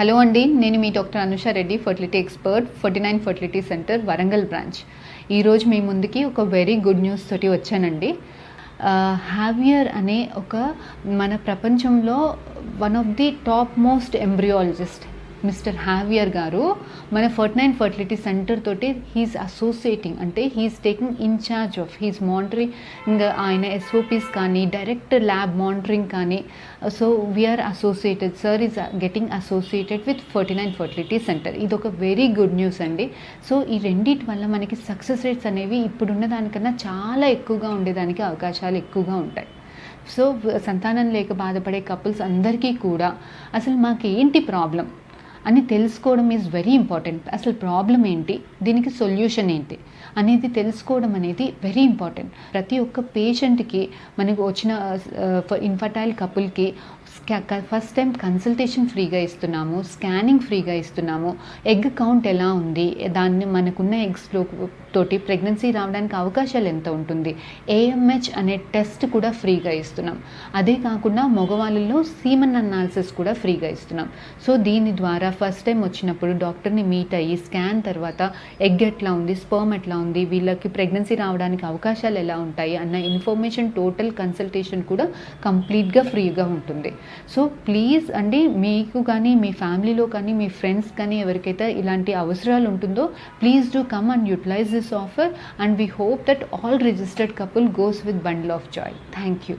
Hello అండి నేను మీ doctor Anusha Reddy fertility expert forty nine fertility centre Warangal branch. ఈరోజు మీ ముందుకి ఒక వెరీ గుడ్ న్యూస్ తోటి వచ్చానండి. హ్యావియర్ అనే ఒక మన ప్రపంచంలో one of the top most embryologist mister Javier గారు మన ఫర్ట్ నైన్ ఫర్టిలిటీ సెంటర్ తోటి హీస్ అసోసియేటింగ్ అంటే he's taking incharge of he's monitoring ఆయన ఎస్ఓపీస్ కానీ డైరెక్ట్ ల్యాబ్ మానిటరింగ్ కానీ so we're associated sir is getting associated with forty nine fertility centre. ఇది ఒక very good news అండి. సో ఈ రెండింటి వల్ల మనకి సక్సెస్ రేట్స్ అనేవి ఇప్పుడున్న దానికన్నా చాలా ఎక్కువగా ఉండేదానికి అవకాశాలు ఎక్కువగా ఉంటాయి. సో సంతానం లేక బాధపడే కపుల్స్ అందరికీ కూడా అసలు మాకేంటి ప్రాబ్లం? అని తెలుసుకోవడం ఈజ్ వెరీ ఇంపార్టెంట్ అసలు ప్రాబ్లం ఏంటి? దీనికి సొల్యూషన్ ఏంటి? అనేది తెలుసుకోవడం అనేది వెరీ ఇంపార్టెంట్ ప్రతి ఒక్క పేషెంట్కి మనకు వచ్చిన ఇన్ఫర్టైల్ కపుల్కి ఫస్ట్ టైం కన్సల్టేషన్ ఫ్రీగా ఇస్తున్నాము స్కానింగ్ ఫ్రీగా ఇస్తున్నాము. ఎగ్ కౌంట్ ఎలా ఉంది? దాన్ని మనకున్న ఎగ్స్లో తోటి ప్రెగ్నెన్సీ రావడానికి అవకాశాలు ఎంత ఉంటుంది? ఏఎంహెచ్ అనే టెస్ట్ కూడా ఫ్రీగా ఇస్తున్నాం. అదే కాకుండా మగవాళ్ళలో సీమన్ అనాలిసిస్ కూడా ఫ్రీగా ఇస్తున్నాం. సో దీని ద్వారా ఫస్ట్ టైం వచ్చినప్పుడు డాక్టర్ని మీట్ అయ్యి స్కాన్ తర్వాత ఎగ్ ఎట్లా ఉంది స్పర్మ్ ఎట్లా ఉంది వీళ్ళకి ప్రెగ్నెన్సీ రావడానికి అవకాశాలు ఎలా ఉంటాయి అన్న ఇన్ఫర్మేషన్ టోటల్ కన్సల్టేషన్ కూడా కంప్లీట్గా ఫ్రీగా ఉంటుంది. సో ప్లీజ్ అండి మీకు కానీ మీ ఫ్యామిలీలో కానీ మీ ఫ్రెండ్స్ కానీ ఎవరికైతే ఇలాంటి అవసరాలు ఉంటుందో please do come and utilize this offer and we hope that all registered couple goes with bundle of joy thank you